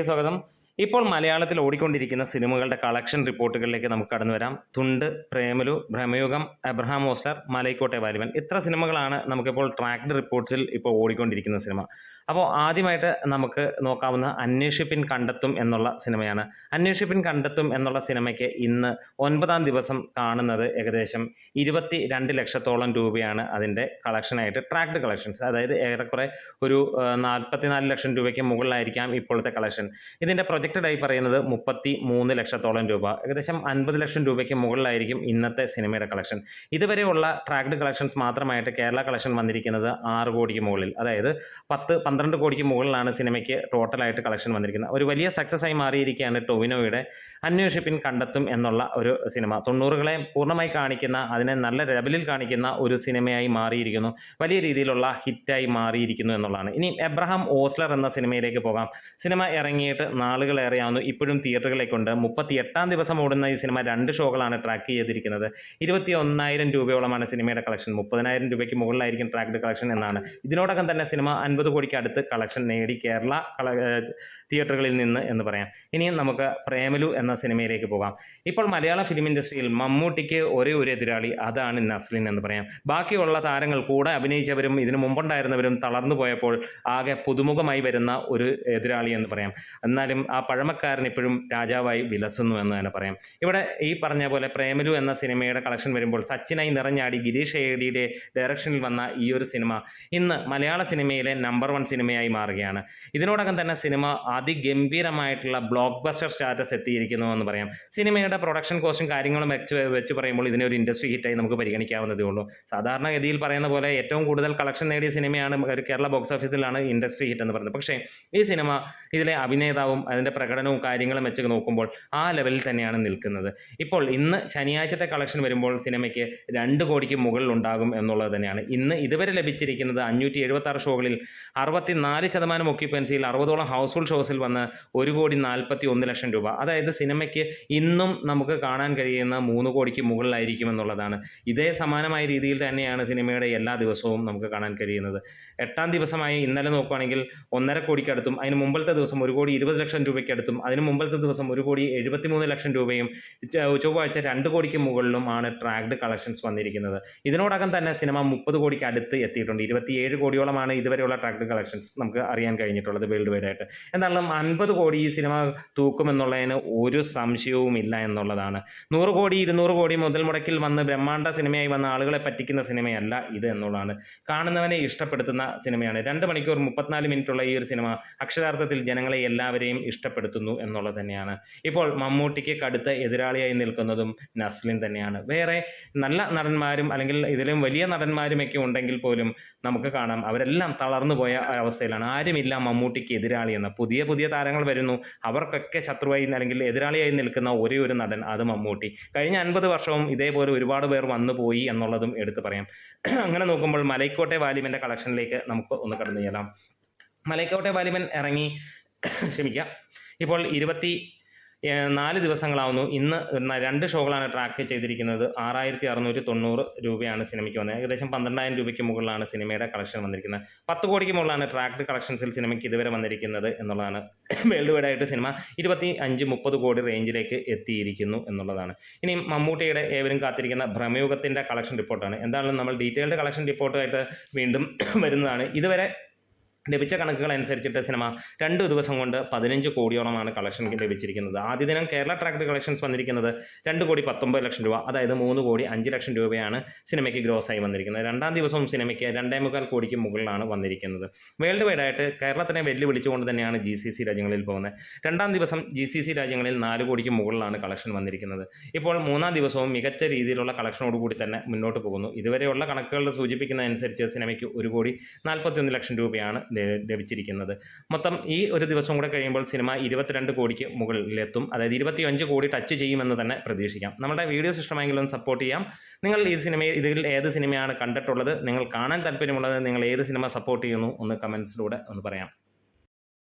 స్వాగతం ഇപ്പോൾ മലയാളത്തിൽ ഓടിക്കൊണ്ടിരിക്കുന്ന സിനിമകളുടെ കളക്ഷൻ റിപ്പോർട്ടുകളിലേക്ക് നമുക്ക് കടന്നു വരാം. Thundu Premalu Bramayugam Abraham Ozler Malaikottai Vaaliban. ഇത്ര സിനിമകളാണ് നമുക്കിപ്പോൾ ട്രാക്ഡ് റിപ്പോർട്ട്സിൽ ഇപ്പോൾ ഓടിക്കൊണ്ടിരിക്കുന്ന സിനിമ. അപ്പോൾ ആദ്യമായിട്ട് നമുക്ക് നോക്കാവുന്ന അന്വേഷിപ്പിൻ കണ്ടെത്തും എന്നുള്ള സിനിമയാണ്. അന്വേഷിപ്പിൻ കണ്ടെത്തും എന്നുള്ള സിനിമയ്ക്ക് ഇന്ന് ഒൻപതാം ദിവസം കാണുന്നത് ഏകദേശം ഇരുപത്തി രണ്ട് ലക്ഷത്തോളം രൂപയാണ് അതിന്റെ കളക്ഷനായിട്ട് ട്രാക്ഡ് കളക്ഷൻസ് അതായത് ഏറെക്കുറെ ഒരു നാൽപ്പത്തിനാല് ലക്ഷം രൂപയ്ക്ക് മുകളിലായിരിക്കാം ഇപ്പോഴത്തെ കളക്ഷൻ ഇതിന്റെ പ്രൊജക്റ്റഡ് ആയി പറയുന്നത് മുപ്പത്തി മൂന്ന് ലക്ഷത്തോളം രൂപ. ഏകദേശം അൻപത് ലക്ഷം രൂപയ്ക്ക് മുകളിലായിരിക്കും ഇന്നത്തെ സിനിമയുടെ കളക്ഷൻ ഇതുവരെയുള്ള ട്രാക്ഡ് കളക്ഷൻസ് മാത്രമായിട്ട് കേരള കളക്ഷൻ വന്നിരിക്കുന്നത് ആറ് കോടിക്ക് മുകളിൽ. അതായത് പത്ത് പന്ത്രണ്ട് കോടിക്ക് മുകളിലാണ് സിനിമയ്ക്ക് ടോട്ടലായിട്ട് കളക്ഷൻ വന്നിരിക്കുന്നത്. ഒരു വലിയ സക്സസ് ആയി മാറിയിരിക്കുകയാണ് ടൊവിനോയുടെ അന്വേഷിപ്പിൻ കണ്ടെത്തും എന്നുള്ള ഒരു സിനിമ. തൊണ്ണൂറുകളെ പൂർണമായി കാണിക്കുന്ന അതിനെ നല്ല ലെവലിൽ കാണിക്കുന്ന ഒരു സിനിമയായി മാറിയിരിക്കുന്നു. വലിയ രീതിയിലുള്ള ഹിറ്റായി മാറിയിരിക്കുന്നു എന്നുള്ളതാണ്. ഇനി എബ്രഹാം ഓസ്ലർ എന്ന സിനിമയിലേക്ക് പോകാം. സിനിമ ഇറങ്ങിയിട്ട് നാളുകളേറെയാവുന്നു ഇപ്പോഴും തിയേറ്ററുകളിലേക്കുണ്ട്. മുപ്പത്തി എട്ടാം ദിവസം ഓടുന്ന ഈ സിനിമ രണ്ട് ഷോകളാണ് ട്രാക്ക് ചെയ്തിരിക്കുന്നത്. ഇരുപത്തി ഒന്നായിരം രൂപയോളമാണ് സിനിമയുടെ കളക്ഷൻ മുപ്പതിനായിരം രൂപയ്ക്ക് മുകളിലായിരിക്കും ട്രാക്ഡ് കളക്ഷൻ എന്നാണ്. ഇതിനോടകം തന്നെ സിനിമ അൻപത് കോടിക്ക് അടുത്ത് കളക്ഷൻ നേടി കേരള കള- തിയേറ്ററുകളിൽ നിന്ന് എന്ന് പറയാം. ഇനിയും നമുക്ക് പ്രേമലു എന്ന സിനിമയിലേക്ക് പോകാം. ഇപ്പോൾ മലയാള ഫിലിം ഇൻഡസ്ട്രിയിൽ മമ്മൂട്ടിക്ക് ഒരേ ഒരു എതിരാളി അതാണ് നസ്ലിൻ എന്ന് പറയാം. ബാക്കിയുള്ള താരങ്ങൾ കൂടെ അഭിനയിച്ചവരും ഇതിനു മുമ്പുണ്ടായിരുന്നവരും തളർന്നു പോയപ്പോൾ ആകെ പുതുമുഖമായി വരുന്ന ഒരു എതിരാളി എന്ന് പറയാം. എന്നാലും ആ പഴമക്കാരൻ ഇപ്പോഴും രാജാവായി വിലസുന്നു എന്ന് തന്നെ പറയാം. ഇവിടെ ഈ പറഞ്ഞ പോലെ പ്രേമലു എന്ന സിനിമയുടെ കളക്ഷൻ വരുമ്പോൾ സച്ചിനായി നിറഞ്ഞാടി ഗിരീഷ് ഏടിയുടെ ഡയറക്ഷനിൽ വന്ന ഈ ഒരു സിനിമ ഇന്ന് മലയാള സിനിമയിലെ നമ്പർ വൺ സിനിമയായി മാറുകയാണ്. ഇതിനോടകം തന്നെ സിനിമ അതിഗംഭീരമായിട്ടുള്ള ബ്ലോക്ക് ബസ്റ്റർ സ്റ്റാറ്റസ് എത്തിയിരിക്കുന്നു എന്ന് പറയാം. സിനിമയുടെ പ്രൊഡക്ഷൻ കോസ്റ്റും കാര്യങ്ങളും വെച്ച് വെച്ച് പറയുമ്പോൾ ഇതിനെ ഒരു ഇൻഡസ്ട്രി ഹിറ്റായി നമുക്ക് പരിഗണിക്കാവുന്നതേ ഉള്ളൂ. സാധാരണഗതിയിൽ പറയുന്ന പോലെ ഏറ്റവും കൂടുതൽ കളക്ഷൻ നേടിയ സിനിമയാണ് കേരള ബോക്സ് ഓഫീസിലാണ് ഇൻഡസ്ട്രി ഹിറ്റ് എന്ന് പറയുന്നത്. പക്ഷേ ഈ സിനിമ ഇതിലെ അഭിനേതാവും അതിന്റെ പ്രകടനവും കാര്യങ്ങളും വെച്ച് നോക്കുമ്പോൾ ആ ലെവലിൽ തന്നെയാണ് നിൽക്കുന്നത്. ഇപ്പോൾ ഇന്ന് ശനിയാഴ്ചത്തെ കളക്ഷൻ വരുമ്പോൾ സിനിമയ്ക്ക് രണ്ട് കോടിക്ക് മുകളിൽ ഉണ്ടാകും എന്നുള്ളത് തന്നെയാണ്. ഇന്ന് ഇതുവരെ ലഭിച്ചിരിക്കുന്നത് അഞ്ഞൂറ്റി എഴുപത്തി ആറ് ഷോകളിൽ അറുപത്തി നാല് ശതമാനം ഒക്യുപ്പൻസിയിൽ അറുപതോളം ഹൗസ്ഫുൾ ഷോസിൽ വന്ന് ഒരു കോടി നാൽപ്പത്തി ഒന്ന് ലക്ഷം രൂപ. അതായത് സിനിമയ്ക്ക് ഇന്നും നമുക്ക് കാണാൻ കഴിയുന്ന മൂന്ന് കോടിക്ക് മുകളിലായിരിക്കും എന്നുള്ളതാണ്. ഇതേ സമാനമായ രീതിയിൽ തന്നെയാണ് സിനിമയുടെ എല്ലാ ദിവസവും നമുക്ക് കാണാൻ കഴിയുന്നത്. എട്ടാം ദിവസമായി ഇന്നലെ നോക്കുകയാണെങ്കിൽ ഒന്നര കോടിക്കടുത്തും അതിന് മുമ്പത്തെ ദിവസം ഒരു കോടി ഇരുപത് ലക്ഷം രൂപയ്ക്കടുത്തും അതിന് മുമ്പത്തെ ദിവസം ഒരു കോടി എഴുപത്തിമൂന്ന് ലക്ഷം രൂപയും ചൊവ്വാഴ്ച രണ്ട് കോടിക്ക് മുകളിലും ആണ് ട്രാക്ഡ് കളക്ഷൻസ് വന്നിരിക്കുന്നത്. ഇതിനോടകം തന്നെ സിനിമ മുപ്പത് കോടിക്ക് അടുത്ത് എത്തിയിട്ടുണ്ട്. ഇരുപത്തിയേഴ് കോടിയോളമാണ് ഇതുവരെയുള്ള ട്രാക്ഡ് കളക്ഷൻസ് നമുക്ക് അറിയാൻ കഴിഞ്ഞിട്ടുള്ളത് വേൾഡ് വൈഡ് ആയിട്ട് എന്നാലും അൻപത് കോടി ഈ സിനിമ തൂക്കുമെന്നുള്ളതിന് ഒരു സംശയവും ഇല്ല എന്നുള്ളതാണ്. നൂറ് കോടി ഇരുന്നൂറ് കോടി മുതൽ മുടക്കിൽ വന്ന് ബ്രഹ്മാണ്ട സിനിമയായി വന്ന ആളുകളെ പറ്റിക്കുന്ന സിനിമയല്ല ഇത് എന്നുള്ളതാണ്. കാണുന്നവനെ ഇഷ്ടപ്പെടുത്തുന്ന സിനിമയാണ് രണ്ട് മണിക്കൂർ മുപ്പത്തിനാല് മിനിറ്റുള്ള ഈ ഒരു സിനിമ അക്ഷരാർത്ഥത്തിൽ ജനങ്ങളെ എല്ലാവരെയും ഇഷ്ടപ്പെടുത്തുന്നു എന്നുള്ളത് തന്നെയാണ്. ഇപ്പോൾ മമ്മൂട്ടിക്ക് കടുത്ത എതിരാളിയായി നിൽക്കുന്നതും നസ്ലിൻ തന്നെയാണ്. വേറെ നല്ല നടന്മാരും അല്ലെങ്കിൽ ഇതിലും വലിയ നടന്മാരുമൊക്കെ ഉണ്ടെങ്കിൽ പോലും നമുക്ക് കാണാം അവരെല്ലാം തളർന്നു പോയ അവസ്ഥയിലാണ്. ആരുമില്ല മമ്മൂട്ടിക്ക് എതിരാളി എന്ന. പുതിയ പുതിയ താരങ്ങൾ വരുന്നു. അവർക്കൊക്കെ ശത്രുവായി അല്ലെങ്കിൽ എതിരാളിയായി നിൽക്കുന്ന ഒരേ ഒരു നടൻ അത് മമ്മൂട്ടി. കഴിഞ്ഞ അൻപത് വർഷവും ഇതേപോലെ ഒരുപാട് പേർ വന്നു പോയി എന്നുള്ളതും എടുത്തു പറയാം. അങ്ങനെ നോക്കുമ്പോൾ മലൈക്കോട്ടെ വാലിബന്റെ കളക്ഷനിലേക്ക് നമുക്ക് ഒന്ന് കടന്നു ചെല്ലാം. മലൈക്കോട്ടെ വാലിമൻ ഇറങ്ങി. ക്ഷമിക്കുക ഇപ്പോൾ ഇരുപത്തി നാല് ദിവസങ്ങളാവുന്നു. ഇന്ന് രണ്ട് ഷോകളാണ് ട്രാക്ക് ചെയ്തിരിക്കുന്നത്. ആറായിരത്തി അറുന്നൂറ്റി തൊണ്ണൂറ് രൂപയാണ് സിനിമയ്ക്ക് വന്നത്. ഏകദേശം പന്ത്രണ്ടായിരം രൂപയ്ക്ക് മുകളിലാണ് സിനിമയുടെ കളക്ഷൻ വന്നിരിക്കുന്നത്. പത്ത് കോടിക്ക് മുകളിലാണ് ട്രാക്ക് കളക്ഷൻസിൽ സിനിമയ്ക്ക് ഇതുവരെ വന്നിരിക്കുന്നത് എന്നുള്ളതാണ് വേൾഡ് വൈഡ് ആയിട്ട് സിനിമ. ഇരുപത്തി അഞ്ച് മുപ്പത് കോടി റേഞ്ചിലേക്ക് എത്തിയിരിക്കുന്നു എന്നുള്ളതാണ്. ഇനി മമ്മൂട്ടിയുടെ ഏവരും കാത്തിരിക്കുന്ന ഭ്രമയുഗത്തിന്റെ കളക്ഷൻ റിപ്പോർട്ടാണ്. എന്തായാലും നമ്മൾ ഡീറ്റെയിൽഡ് കളക്ഷൻ റിപ്പോർട്ടായിട്ട് വീണ്ടും വരുന്നതാണ്. ഇതുവരെ ലഭിച്ച കണക്കുകൾ അനുസരിച്ചിട്ട് സിനിമ രണ്ട് ദിവസം കൊണ്ട് പതിനഞ്ച് കോടിയോളമാണ് കളക്ഷൻ ലഭിച്ചിരിക്കുന്നത്. ആദ്യ ദിനം കേരള ട്രാക്ട് കളക്ഷൻസ് വന്നിരിക്കുന്നത് രണ്ട് കോടി പത്തൊമ്പത് ലക്ഷം രൂപ. അതായത് മൂന്ന് കോടി അഞ്ച് ലക്ഷം രൂപയാണ് സിനിമയ്ക്ക് ഗ്രോസ് ആയി വന്നിരിക്കുന്നത്. രണ്ടാം ദിവസവും സിനിമയ്ക്ക് രണ്ടേ മുക്കാൽ കോടിക്ക് മുകളിലാണ് വന്നിരിക്കുന്നത്. വേൾഡ് വൈഡ് ആയിട്ട് കേരളത്തിനെ വെല്ലുവിളിച്ചുകൊണ്ട് തന്നെയാണ് ജി സി സി രാജ്യങ്ങളിൽ പോകുന്നത്. രണ്ടാം ദിവസം ജി സി സി രാജ്യങ്ങളിൽ നാല് കോടിക്ക് മുകളിലാണ് കളക്ഷൻ വന്നിരിക്കുന്നത്. ഇപ്പോൾ മൂന്നാം ദിവസവും മികച്ച രീതിയിലുള്ള കളക്ഷനോട് കൂടി തന്നെ മുന്നോട്ട് പോകുന്നു. ഇതുവരെയുള്ള കണക്കുകൾ സൂചിപ്പിക്കുന്നതനുസരിച്ച് സിനിമയ്ക്ക് ഒരു കോടി നാൽപ്പത്തിയൊന്ന് ലക്ഷം രൂപയാണ് ലഭിച്ചിരിക്കുന്നത്. മൊത്തം ഈ ഒരു ദിവസം കൂടെ കഴിയുമ്പോൾ സിനിമ ഇരുപത്തിരണ്ട് കോടിക്ക് മുകളിലെത്തും. അതായത് ഇരുപത്തിയഞ്ച് കോടി ടച്ച് ചെയ്യുമെന്ന് തന്നെ പ്രതീക്ഷിക്കാം. നമ്മുടെ വീഡിയോസ് ഇഷ്ടമെങ്കിലും സപ്പോർട്ട് ചെയ്യാം. നിങ്ങൾ ഈ സിനിമയിൽ ഇതിൽ ഏത് സിനിമയാണ് കണ്ടിട്ടുള്ളത് നിങ്ങൾ കാണാൻ താല്പര്യമുള്ളത് നിങ്ങൾ ഏത് സിനിമ സപ്പോർട്ട് ചെയ്യുന്നു ഒന്ന് കമൻസിലൂടെ ഒന്ന് പറയാം.